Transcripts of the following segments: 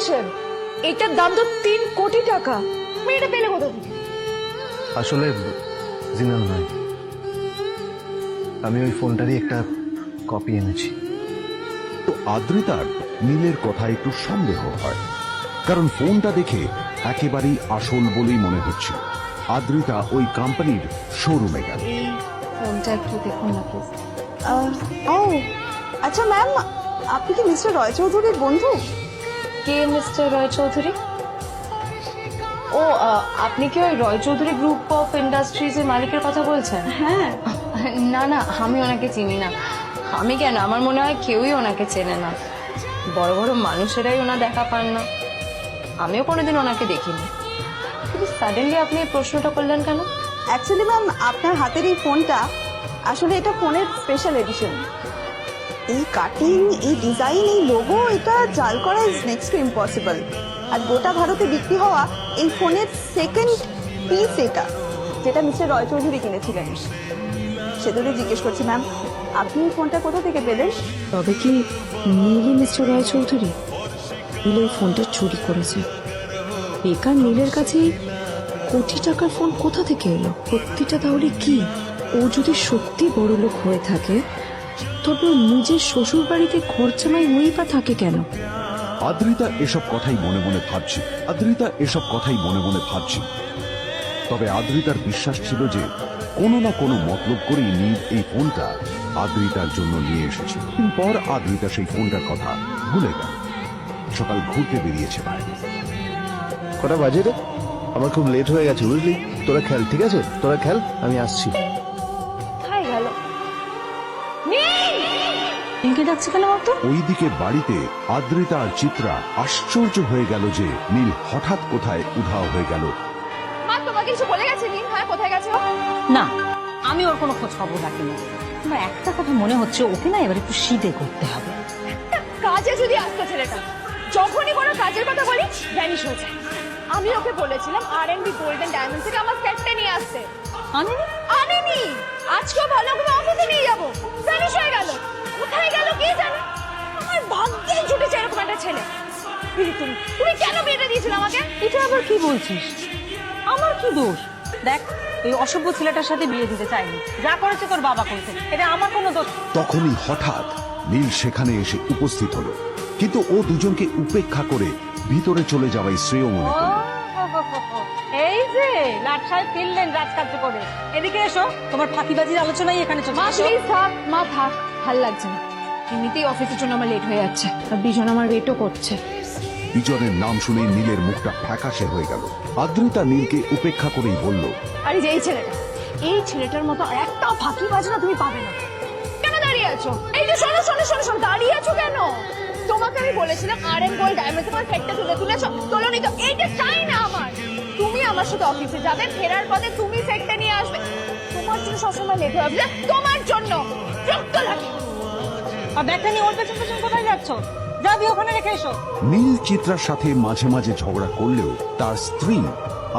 কিসের এটার দাম তো তিন কোটি টাকা। মেয়েটা পেলে কোথা থেকে আসলে জিনাল নয়। আমি ওই ফোনটারই একটা কপি এনেছি। তো আদ্রিতার নীলের কথা একটু সন্দেহ হয় কারণ ফোনটা দেখে একেবারেই আসল বলেই মনে হচ্ছে আদ্রিতা ওই কোম্পানির শোরুমে গেল। ফোনটা একটু দেখুন না প্লিজ ও আচ্ছা ম্যাম আপনি কি মিস্টার রয় চৌধুরীর বন্ধু? কে মিস্টার রয় চৌধুরী ও আপনি কি ওই Roy Chowdhury group of industries এর মালিকের কথা বলছেন? হ্যাঁ। না না আমি ওনাকে চিনি না। আমি কেন? আমার মনে হয় কেউই ওনাকে চেনে না। বড় বড় মানুষেরাই ওনা দেখা পান না। আমিও কোনোদিন ওনাকে দেখিনি। কিন্তু সাডেনলি আপনি এই প্রশ্নটা করলেন কেন? অ্যাকচুয়ালি ম্যাম আপনার হাতের এই ফোনটা আসলে এটা ফোনের স্পেশাল এডিশন এই কাটিং এই ডিজাইন এই লোগো এটা জাল করা ইজ নেক্সট ইম্পসিবল আর গোটা ভারতে বিক্রি হওয়া এই ফোনের সেকেন্ড পিস এটা, যেটা মিস্টার রয় চৌধুরী কিনেছিলেন। সেজন্য জিজ্ঞেস করছি ম্যাম আপনি এই ফোনটা কোথা থেকে পেলেন? তবে কি নীলই মিস্টার রায় চৌধুরী? নীল ফোনটা চুরি করেছে। বেকার নীলের কাছে কোটি টাকার ফোন কোথা থেকে এলো? সত্যিটা তাহলে কি? ও যদি সত্যি বড় লোক হয়ে থাকে তবে নিজের শ্বশুর বাড়িতে খরচামাই হয়েই বা থাকে কেন? আদ্রিতা এসব কথাই মনে মনে ভাবছে। আদ্রিতা এসব কথাই মনে মনে ভাবছে। তবে আদ্রিতার বিশ্বাস ছিল যে কোনো না কোনো মতলব করেই নীল এই ফোনটা আদ্রিতার জন্য নিয়ে এসেছে। পর আদ্রিতা সেই ফোনটার কথা ভুলে গেল। সকাল ঘুরতে বেরিয়েছে বাইরে। কটা বাজে রে? আমার খুব লেট হয়ে গেছে বুঝলি? তোরা খেল ঠিক আছে? তোরা খেল আমি আসছি। নীলকে ডাকছে কেন ওইদিকে বাড়িতে আদ্রিতা আর চিত্রা আশ্চর্য হয়ে গেল যে নীল হঠাৎ কোথায় উধাও হয়ে গেল। মা তোমাকে কিছু বলে গেছে নীল? হ্যাঁ কোথায় গেছে না আমি ওর কোনো খোঁজ খবর আমার একটা কথা মনে হচ্ছে ওকে না এবার একটু শীতে করতে হবে। কাজে যদি আসতো ছেলেটা যখনই কোনো কাজের কথা বলি ভ্যানিশ হয়ে যায়। আমি ওকে বলেছিলাম R N B golden diamond থেকে আমার সেটটা নিয়ে আসতে। আমি আনেনি! আজকেও ভালো করে অফিসে নিয়ে যাব। ভ্যানিশ হয়ে গেল। ছেলে। দিদি, তুমি তুমি কেন বিয়েটা দিয়েছিলে আমাকে? এটা আবার কি বলছিস? আমার কি দোষ? দেখ এই অসভ্য ছেলেটার সাথে বিয়ে দিতে চাইনি। যা করেছে তোর বাবা করেছে এটা আমার কোনো দোষ তখনই হঠাৎ নীল সেখানে এসে উপস্থিত হলো। কিন্তু ও দুজনকে উপেক্ষা করে ভিতরে চলে যাওয়াই শ্রেয় মনে করল। এই যে লাট সাহেব ফিরলেন রাজকার্য করে। এদিকে এসো তোমার ফাঁকিবাজির আলোচনাই এখানে চলছে। মা। প্লিজ থাক। মা থাক। ভালো লাগছে না। এমনিতেই অফিসের জন্য আমার লেট হয়ে যাচ্ছে। আর বিজন আমার ওয়েটও করছে। বিজনের নাম শুনে নীলের মুখটা ফ্যাকাশে হয়ে গেল। আদ্রিতা নীলকে উপেক্ষা করেই বলল আর যে এই ছেলেটা এই ছেলেটার মতো আর একটাও ফাঁকি বাজনা তুমি পাবে না। কেন দাঁড়িয়ে আছো? এই যে শোনো শোনো শোনো শোনো দাঁড়িয়ে আছো কেন? তোমাকে আমি বলেছিলাম আর এম গোল্ড ডায়মন্ড তোমার সেটটা তুলে তুলেছো তোলোনি তো। এইটা চাই না আমার। তুমি আমার সাথে অফিসে যাবে ফেরার পথে তুমি সেটটা নিয়ে আসবে। তোমার জন্য সবসময় লেট হবে তোমার জন্য বিরক্ত লাগে আর ব্যাগটা নিয়ে ওর পেছন পেছন কোথায় যাচ্ছ? যাবি ওখানে রেখে এসো। নীল চিত্রার সাথে মাঝে মাঝে ঝগড়া করলেও তার স্ত্রী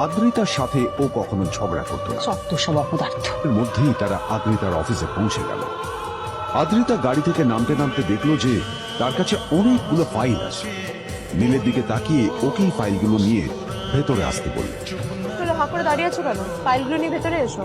আদ্রিতার সাথে ও কখনো ঝগড়া করত না। সত্য সব অপদার্থ। এর মধ্যেই তারা আদ্রিতার অফিসে পৌঁছে গেল। আদ্রিতা গাড়ি থেকে নামতে নামতে দেখল যে তার কাছে অনেকগুলো ফাইল আছে। নীলের দিকে তাকিয়ে ওকেই ফাইলগুলো নিয়ে ভেতরে আসতে বলল। হাঁ করে দাঁড়িয়ে আছো কেন? ফাইলগুলো নিয়ে ভেতরে এসো।